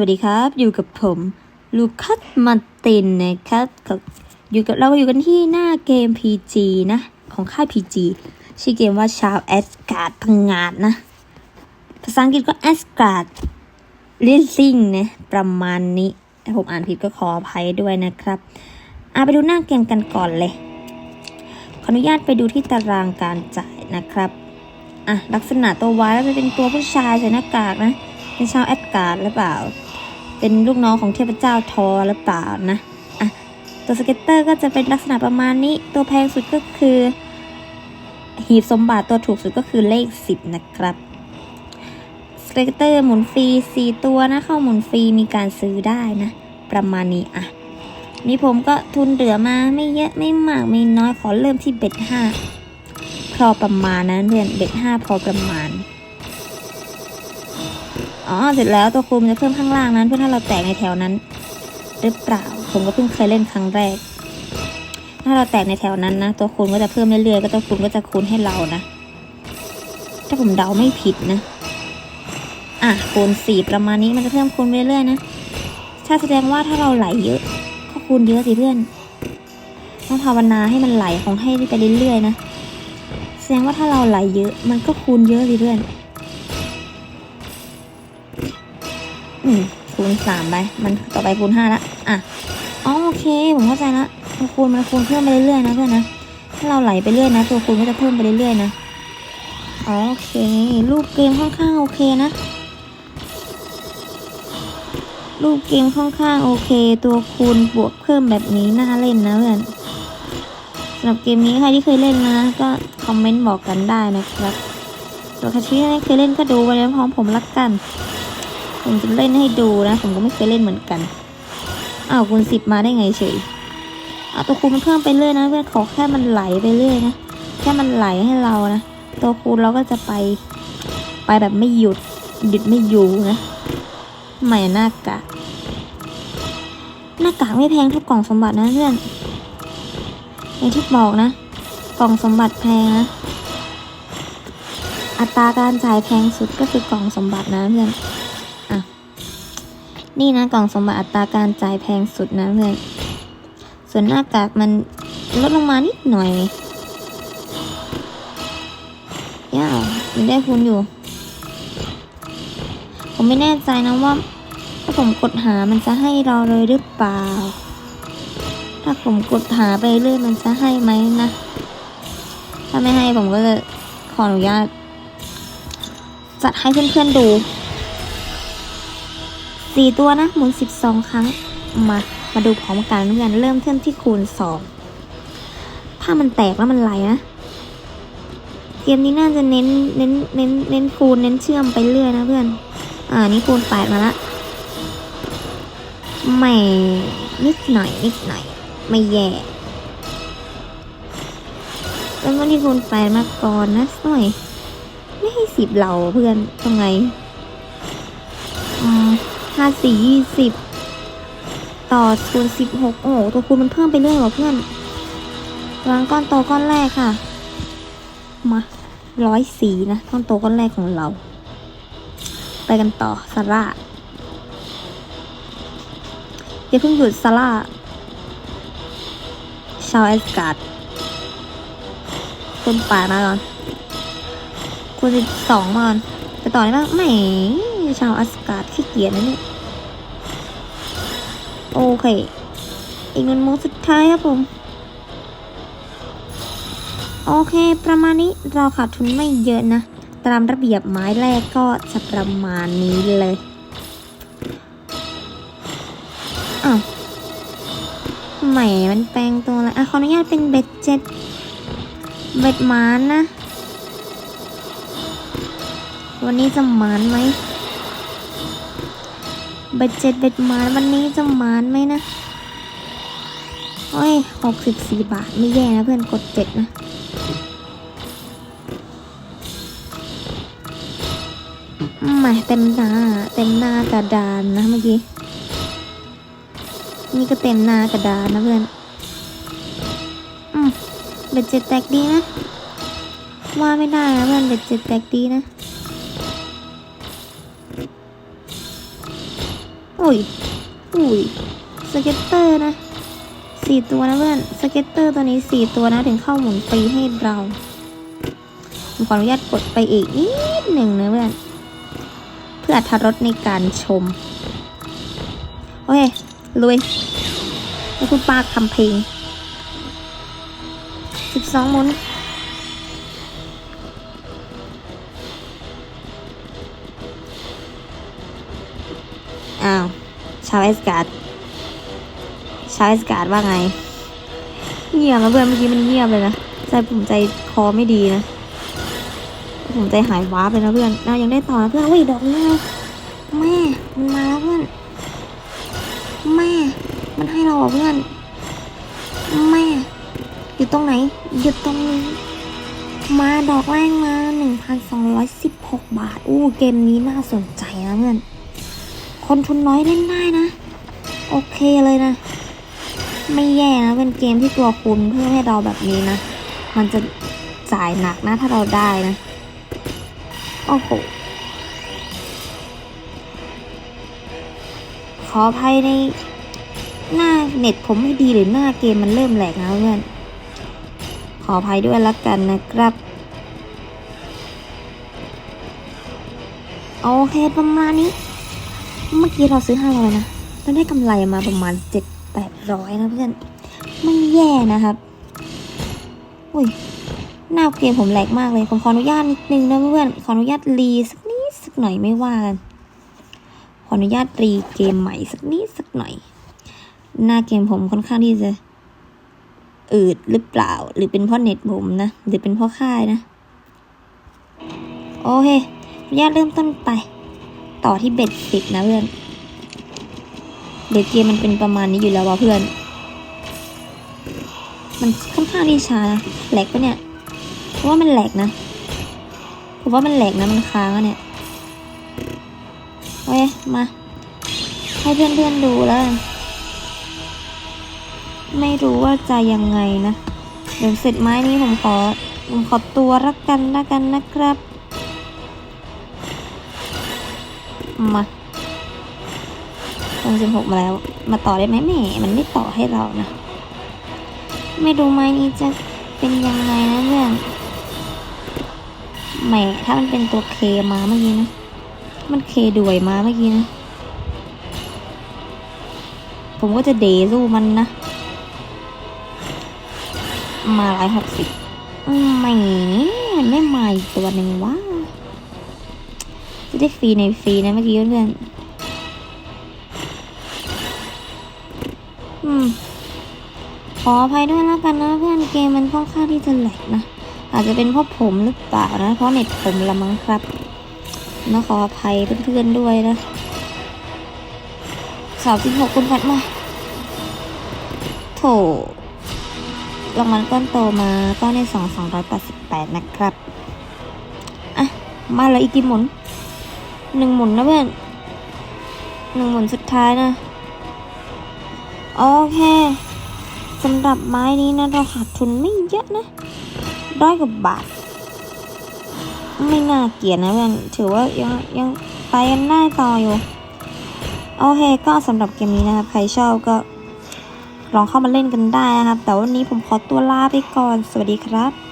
วัสดีครับ อยู่กับผม ลูคัสมาตินนะครับกับอยู่กับเราอยู่กันที่หน้าเกม PG นะ ของค่าย PG ชื่อเกมว่าชาวแอสการ์ดพังงาดนะ ภาษาอังกฤษก็แอสการ์ดลิสซิงนะประมาณนี้ ถ้าผมอ่านผิดก็ขออภัยด้วยนะครับอาไปดูหน้าเกมกันก่อนเลย ขออนุญาตไปดูที่ตารางการจ่ายนะครับอะลักษณะตัววายก็จะเป็นตัวผู้ชายใส่หน้ากากนะเป็นชาวแอดการ์ดหรือเปล่า เป็นลูกน้องของเทพเจ้าทอหรือเปล่านะอะตัวสเก็ตเตอร์ก็จะเป็นลักษณะประมาณนี้ ตัวแพงสุดก็คือ หีบสมบัติตัวถูกสุดก็คือเลขสิบนะครับสเก็ตเตอร์หมุนฟรีสี่ตัวนะ เข้าหมุนฟรีมีการซื้อได้นะ ประมาณนี้อะนี่ผมก็ทุนเหลือมาไม่เยอะไม่มากไม่น้อยขอเริ่มที่เบ็ดห้าพอประมาณนะเพื่อนเบ็ดห้าพอประมาณ อ๋อเสร็จแล้วตัวคูณมันจะเพิ่มข้างล่างนั้น เพื่อถ้าเราแตกในแถวนั้น หรือเปล่า ผมก็เพิ่งเคยเล่นครั้งแรก ถ้าเราแตกในแถวนั้นนะ ตัวคูณก็จะเพิ่มเรื่อยๆก็ตัวคูณก็จะคูณให้เรานะ ถ้าผมเดาไม่ผิดนะอะคูณสี่ประมาณนี้มันจะเพิ่มคูณไปเรื่อยๆนะถ้าแสดงว่าถ้าเราไหลเยอะก็คูณเยอะสิเพื่อนต้องภาวนาให้มันไหลของให้ไปเรื่อยๆนะ แสดงว่าถ้าเราไหลเยอะ มันก็คูณเยอะสิเพื่อน อืมคูณสามไป มันต่อไปคูณห้าละ อะอ๋อโอเค ผมเข้าใจละตัวคูณมันคูณเพิ่มไปเรื่อยๆนะเพื่อนนะ ถ้าเราไหลไปเรื่อยนะ ตัวคูณก็จะเพิ่มไปเรื่อยๆนะอ๋อโอเค รูปเกมค่อนข้างโอเคนะ รูปเกมค่อนข้างโอเค ตัวคูณบวกเพิ่มแบบนี้น่าเล่นนะเพื่อนสำหรับเกมนี้ใครที่เคยเล่นนะ ก็คอมเมนต์บอกกันได้นะครับส่วนใครที่ไม่เคยเล่นก็ดูไปพร้อมผมละกัน ผมจะเล่นให้ดูนะ ผมก็ไม่เคยเล่นเหมือนกัน อ้าวคูณสิบมาได้ไงเฉยเอาตัวคูณมันเพิ่มไปเรื่อยนะเพื่อนขอแค่มันไหลไปเรื่อยนะ แค่มันไหลให้เรานะ ตัวคูณเราก็จะไป ไปแบบไม่หยุด หยุดไม่อยู่นะใหม่หน้ากากหน้ากากไม่แพงเท่ากล่องสมบัตินะเพื่อนอย่างที่บอกนะ กล่องสมบัติแพงนะ อัตราการจ่ายแพงสุดก็คือกล่องสมบัตินะเพื่อน นี่นะกล่องสมบัติอัตราการจ่ายแพงสุดนะเพื่อนส่วนหน้ากากมันลดลงมานิดหน่อยย่ามันได้คุณอยู่ ผมไม่แน่ใจนะว่า ถ้าผมกดหามันจะให้เราเลยหรือเปล่า ถ้าผมกดหาไปเรื่อยมันจะให้ไหมนะ ถ้าไม่ให้ผมก็จะขออนุญาตจัดให้เพื่อนๆดู สี่ตัวนะ หมุนสิบสองครั้ง มา มาดูพร้อมกันเพื่อนเริ่มขึ้นที่คูณสองถ้ามันแตกแล้วมันไหลนะเกมนี้น่าจะเน้นเน้นเน้นเน้นคูณเน้นเชื่อมไปเรื่อยนะเพื่อน อ่านี่คูณแปดมาละไม่นิดหน่อยนิดหน่อย ไม่แย่แล้ววันที่คูณแปดมาก่อนนะหน่อย ไม่ให้สิบเหล่าเพื่อนทำไง อืม ห้าสี่ยี่สิบต่อคูณสิบหกโอ้โหตัวคูณมันเพิ่มไปเรื่อยว่ะเพื่อนวางก้อนโตก้อนแรกค่ะ มาร้อยสีนะก้อนโตก้อนแรกของเรา ไปกันต่อซาร่าอย่าเพิ่งหยุดซาร่าชาวแอสการ์ดคุณป่ามาก่อนคุณสิบสองมาก่อนไปต่อได้บ้างไม่ ชาวอสการ์ดขี้เกียจนะเนี่ย โอเค อีกหนึ่งโมงสุดท้ายครับผม โอเค ประมาณนี้เราขาดทุนไม่เยอะนะ ตามระเบียบไม้แรกก็จะประมาณนี้เลย อ้าวใหม่มันแปลงตัวอะไรอะขออนุญาตเป็นเบ็ดเจ็ดเบ็ดมานนะ วันนี้จะมานไหม เบ็ดเจ็ดเบ็ดหมานวันนี้จะหมานไหมนะโอ้ยหกสิบสี่บาทไม่แย่นะเพื่อนกดเจ็ดนะม่เต็มหน้า เต็มหน้ากระดานนะเมื่อกี้ นี่ก็เต็มหน้ากระดานนะเพื่อน อืมเบ็ดเจ็ดแตกดีนะ ว่าไม่ได้นะเพื่อนเบ็ดเจ็ดแตกดีนะ อุ้ยอุ้ยสเก็ตเตอร์นะสี่ตัวนะเพื่อนสเก็ตเตอร์ตัวนี้สี่ตัวนะถึงเข้าหมุนฟรีให้เราผมขออนุญาตกดไปอีกนิดหนึ่งนะเพื่อนเพื่ออรรถรสในการชม โอเคลุยแล้วคุณป้าทำเพลงสิบสองหมุนอ้าว ชาวเอสการ์ดชาวเอสการ์ดว่าไง เงียบนะเพื่อนเมื่อกี้มันเงียบเลยนะ ใจผมใจคอไม่ดีนะ ผมใจหายว้าบเลยนะเพื่อนเรายังได้ต่อนะเพื่อนเฮ้ยดอกนี้ไงแม่มันมาแล้วเพื่อนแม่มันให้เราเหรอเพื่อนแม่อยู่ตรงไหนอยู่ตรงนี้มาดอกแรกมา 1,216 บาท อู้ เกมนี้น่าสนใจนะเพื่อน คนทุนน้อยเล่นได้นะ โอเคเลยนะ ไม่แย่นะ เป็นเกมที่ตัวคุณเพื่อให้เราแบบนี้นะ มันจะจ่ายหนักนะ ถ้าเราได้นะ โอ้โหขอภัยในหน้าเน็ตผมไม่ดีหรือหน้าเกมมันเริ่มแหลกนะเพื่อน ขออภัยด้วยละกันนะครับ โอเคประมาณนี้ เมื่อกี้เราซื้อห้าร้อยนะเราได้กำไรมาประมาณเจ็ดแปดร้อยนะเพื่อนไม่แย่นะครับ อุ้ยหน้าเกมผมแหลกมากเลย ผมขออนุญาตนิดนึงนะเพื่อนขออนุญาตรีสักนิดสักหน่อยไม่ว่ากัน ขออนุญาตรีเกมใหม่สักนิดสักหน่อย หน้าเกมผมค่อนข้างที่จะอืดหรือเปล่า หรือเป็นเพราะเน็ตผมนะหรือเป็นเพราะค่ายนะ โอเคอนุญาตเริ่มต้นไป ต่อที่เบ็ดสิบนะเพื่อนเดี๋ยวเกมมันเป็นประมาณนี้อยู่แล้วว่ะเพื่อน มันค่อนข้างที่ช้านะแหลกปะเนี่ยเพราะว่ามันแหลกนะผมว่ามันแหลกนะมันค้างอะเนี่ยโอเคมา ให้เพื่อนๆดูแล้ว ไม่รู้ว่าจะยังไงนะเดี๋ยวเสร็จไม้นี้ผมขอผมขอตัวรักกันละกันนะครับ มาตรงสิบหกมาแล้ว มาต่อได้ไหมแหม่ มันไม่ต่อให้เรานะ ไม่รู้ไม้นี้จะเป็นยังไงนะเพื่อนแหมถ้ามันเป็นตัวเคมาเมื่อกี้นะ มันเคด้วยมาเมื่อกี้นะ ผมก็จะเดสู้มันนะ มาร้อยหกสิบไม่ไม่มาอีกตัวหนึ่งวะจะ ได้ฟรีในฟรีนะเมื่อกี้เพื่อนอืมขออภัยด้วยแล้วกันนะเพื่อนเกมมันค่อนข้างที่จะแหลกนะ อาจจะเป็นเพราะผมหรือเปล่านะ เพราะเน็ตผมละมั้งครับนะขออภัยเพื่อนๆด้วยนะสามสิบหกคุณพัดมาโถรางวัลก้อนโตมาก้อนในสองสองร้อยแปดสิบแปดนะครับ อะ มาเลยอีกกี่หมุน หนึ่งหมุนนะเพื่อนหนึ่งหมุนสุดท้ายนะโอเคสำหรับไม้นี้นะเราขาดทุนไม่เยอะนะร้อยกว่าบาท ไม่น่าเกลียดนะเพื่อนถือว่ายังยังไปกันได้ต่ออยู่โอเคก็สำหรับเกมนี้นะครับใครชอบก็ลองเข้ามาเล่นกันได้นะครับ แต่วันนี้ผมขอตัวลาไปก่อน สวัสดีครับ